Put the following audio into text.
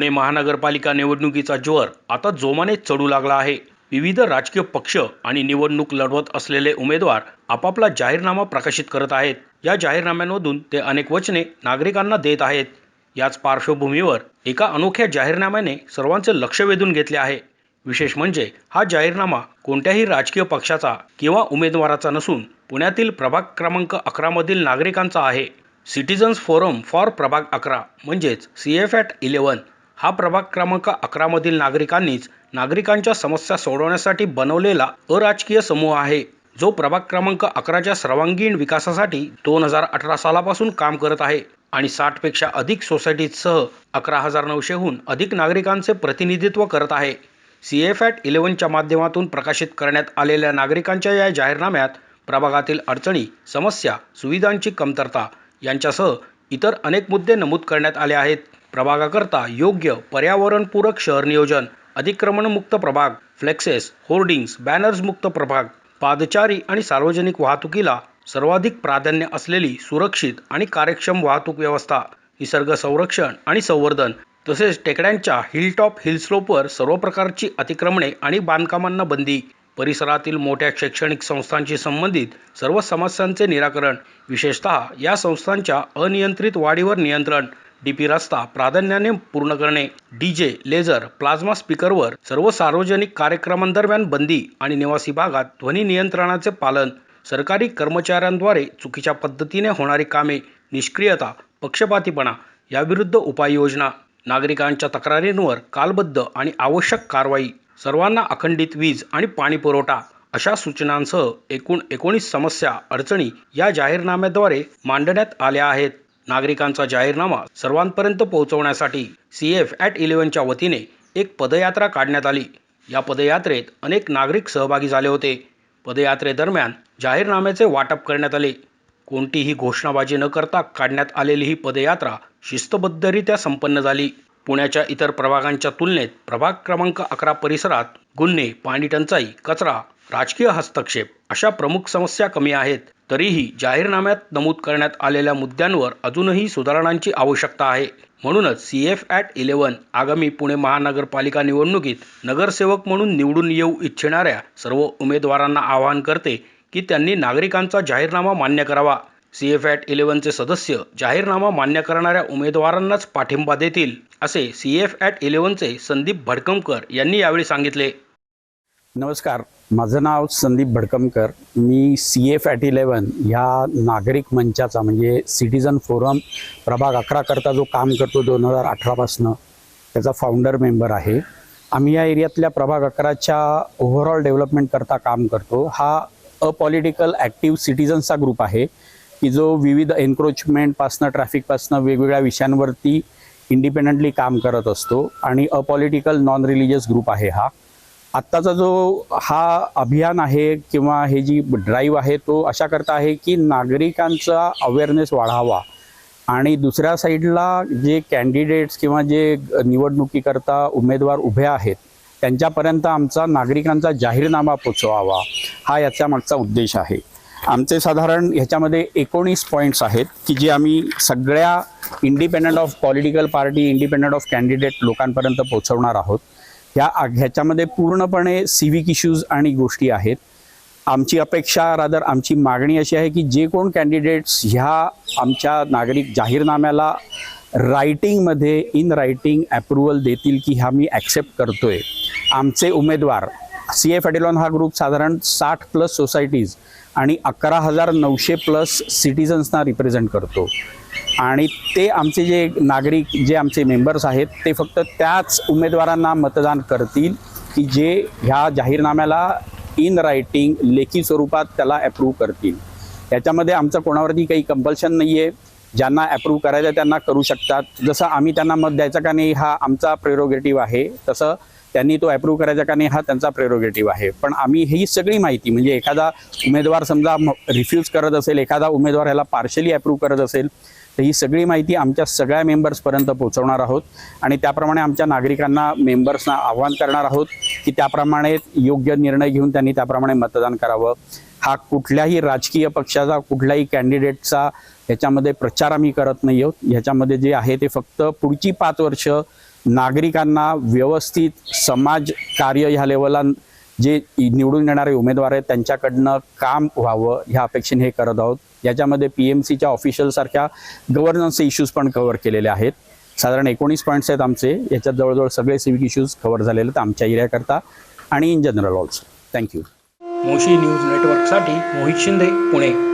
पुणे महानगरपालिका निवडणुकीचा ज्वर आता जोमाने चढू लागला आहे. विविध राजकीय पक्ष आणि निवडणूक लढवत असलेले उमेदवार आपापला जाहीरनामा प्रकाशित करत आहेत. या जाहीरनाम्यांमधून ते अनेक वचने नागरिकांना देत आहेत. याच पार्श्वभूमीवर एका अनोख्या जाहीरनाम्याने सर्वांचे लक्ष वेधून घेतले आहे. विशेष म्हणजे हा जाहीरनामा कोणत्याही राजकीय पक्षाचा किंवा उमेदवाराचा नसून पुण्यातील प्रभाग क्रमांक अकरामधील नागरिकांचा आहे. सिटीजन्स फोरम फॉर प्रभाग अकरा म्हणजेच सी एफ ॲट इलेवन हा प्रभाग क्रमांक अकरामधील नागरिकांनीच नागरिकांच्या समस्या सोडवण्यासाठी बनवलेला अराजकीय समूह आहे. जो प्रभाग क्रमांक अकराच्या सर्वांगीण विकासासाठी दोन हजार अठरा सालापासून काम करत आहे आणि साठपेक्षा अधिक सोसायटीजसह अकरा हजार नऊशेहून अधिक नागरिकांचे प्रतिनिधित्व करत आहे. सी एफ ॲट इलेव्हनच्या माध्यमातून प्रकाशित करण्यात आलेल्या नागरिकांच्या या जाहीरनाम्यात प्रभागातील अडचणी समस्या सुविधांची कमतरता यांच्यासह इतर अनेक मुद्दे नमूद करण्यात आले आहेत. प्रभागाकरता योग्य पर्यावरणपूरक शहर नियोजन अतिक्रमणमुक्त प्रभाग फ्लेक्सेस होर्डिंग्स बॅनर्समुक्त प्रभाग पादचारी आणि सार्वजनिक वाहतुकीला सर्वाधिक प्राधान्य असलेली सुरक्षित आणि कार्यक्षम वाहतूक व्यवस्था निसर्ग संरक्षण आणि संवर्धन तसेच टेकड्यांच्या हिलटॉप हिलस्लोपवर सर्व प्रकारची अतिक्रमणे आणि बांधकामांना बंदी परिसरातील मोठ्या शैक्षणिक संस्थांशी संबंधित सर्व समस्यांचे निराकरण विशेषतः या संस्थांच्या अनियंत्रित वाढीवर नियंत्रण डी पी रस्ता प्राधान्याने पूर्ण करणे. डीजे लेझर प्लाझ्मा स्पीकरवर सर्व सार्वजनिक कार्यक्रमांदरम्यान बंदी आणि निवासी भागात ध्वनी नियंत्रणाचे पालन सरकारी कर्मचाऱ्यांद्वारे चुकीच्या पद्धतीने होणारी कामे निष्क्रियता पक्षपातीपणा याविरुद्ध उपाययोजना. नागरिकांच्या तक्रारींवर कालबद्ध आणि आवश्यक कारवाई. सर्वांना अखंडित वीज आणि पाणी पुरवठा. अशा सूचनांसह एकूण एकोणीस समस्या अडचणी या जाहीरनाम्याद्वारे मांडण्यात आल्या आहेत. नागरिकांचा जाहीरनामा सर्वांपर्यंत पोहोचवण्यासाठी सी एफ ॲट इलेव्हनच्या वतीने एक पदयात्रा काढण्यात आली. या पदयात्रेत अनेक नागरिक सहभागी झाले होते. पदयात्रेदरम्यान जाहीरनाम्याचे वाटप करण्यात आले. कोणतीही घोषणाबाजी न करता काढण्यात आलेली ही पदयात्रा शिस्तबद्धरित्या संपन्न झाली. पुण्याच्या इतर प्रभागांच्या तुलनेत प्रभाग क्रमांक अकरा परिसरात गुन्हे पाणीटंचाई कचरा राजकीय हस्तक्षेप अशा प्रमुख समस्या कमी आहेत तरीही जाहीरनाम्यात नमूद करण्यात आलेल्या मुद्द्यांवर अजूनही सुधारणांची आवश्यकता आहे. म्हणूनच सी एफ ॲट इलेव्हन आगामी पुणे महानगरपालिका निवडणुकीत नगरसेवक म्हणून निवडून येऊ इच्छिणाऱ्या सर्व उमेदवारांना आवाहन करते की त्यांनी नागरिकांचा जाहीरनामा मान्य करावा. सी एफ ॲट इलेव्हनचे सदस्य जाहीरनामा मान्य करणाऱ्या उमेदवारांनाच पाठिंबा देतील असे सी एफ ॲट इलेव्हनचे संदीप भडकमकर यांनी यावेळी सांगितले. नमस्कार. माझं नाव संदीप भडकमकर. मी सी एफ ॲट इलेवन ह्या नागरिक मंचाचा म्हणजे सिटीजन फोरम प्रभाग अकराकरता जो काम करतो दोन हजार अठरापासनं त्याचा फाउंडर मेंबर आहे. आम्ही या एरियातल्या प्रभाग अकराच्या ओव्हरऑल डेव्हलपमेंटकरता काम करतो. हा अपॉलिटिकल ॲक्टिव्ह सिटीजन्सचा ग्रुप आहे की जो विविध एन्क्रोचमेंटपासनं ट्रॅफिकपासनं वेगवेगळ्या विषयांवरती इंडिपेंडंटली काम करत असतो. आणि अपॉलिटिकल नॉन रिलिजियस ग्रुप आहे हा. आत्ताचा जो हा अभियान आहे किंवा हे जी ड्राईव्ह आहे तो अशा करता आहे की नागरिकांचा अवेअरनेस वाढावा. आणि दुसऱ्या साईडला जे कॅन्डिडेट्स किंवा जे निवडणुकीकरता उमेदवार उभे आहेत त्यांच्यापर्यंत आमचा नागरिकांचा जाहीरनामा पोचवावा हा याचा मागचा उद्देश आहे. आमचे साधारण ह्याच्यामध्ये एकोणीस पॉईंट्स आहेत की जे आम्ही सगळ्या independent of political party independent of candidate लोकांपर्यंत पोहोचवणार आहोत. ह्या ह्याच्यामध्ये पूर्णपणे सिव्हिक इश्यूज आणि गोष्टी आहेत. आमची अपेक्षा रादर आमची मागणी अशी आहे की जे कोण कॅन्डिडेट्स ह्या आमच्या नागरिक जाहीरनाम्याला रायटिंगमध्ये इन रायटिंग अप्रुव्हल देतील की ह्या मी ॲक्सेप्ट करतो आहे आमचे उमेदवार सी एफ ॲडिलॉन हा ग्रुप साधारण साठ प्लस सोसायटीज आणि अकरा हजार नऊशे प्लस सिटीजन्सना रिप्रेझेंट करतो. आणि ते आमचे जे नागरिक जे आमचे मेंबर्स आहेत ते फक्त त्याच उमेदवारांना मतदान करतील की जे ह्या जाहीरनाम्याला इन रायटिंग लेखी स्वरूपात त्याला अप्रूव्ह करतील. याच्यामध्ये आमचं कोणावरती काही कंपल्शन नाही आहे ज्यांना अप्रूव्ह करायचं आहे त्यांना करू शकतात. जसं आम्ही त्यांना मत द्यायचं का नाही हा आमचा प्रेरोगेटिव्ह आहे. तसं त्यांनी तो अप्रूव्ह करायचा का नाही हा त्यांचा प्रेरोगेटिव्ह आहे. पण आम्ही ही सगळी माहिती म्हणजे एखादा उमेदवार समजा रिफ्यूज करत असेल एखादा उमेदवार ह्याला पार्शली अप्रूव्ह करत असेल तर ही सगळी माहिती आमच्या सगळ्या मेंबर्सपर्यंत पोहोचवणार आहोत. आणि त्याप्रमाणे आमच्या नागरिकांना मेंबर्सना आव्हान करणार आहोत की त्याप्रमाणे योग्य निर्णय घेऊन त्यांनी त्याप्रमाणे मतदान करावं. हा कुठल्याही राजकीय पक्षाचा कुठल्याही कॅन्डिडेटचा ह्याच्यामध्ये प्रचार आम्ही करत नाही आहोत. ह्याच्यामध्ये जे आहे ते फक्त पुढची पाच वर्ष नागरिकांना व्यवस्थित समाज कार्य ह्या लेवलला जे निवडून येणारे उमेदवार आहेत त्यांच्याकडनं काम व्हावं ह्या अपेक्षेने हे करत आहोत. याच्यामध्ये पी एम सीच्या ऑफिशियलसारख्या गव्हर्नन्स इश्यूज पण कव्हर केलेले आहेत. साधारण एकोणीस पॉईंट्स आहेत आमचे. याच्यात जवळजवळ सगळे सिविक इश्यूज कव्हर झालेले आहेत आमच्या एरियाकरता आणि in general also thank you Moshi news नेटवर्कसाठी मोहित शिंदे पुणे.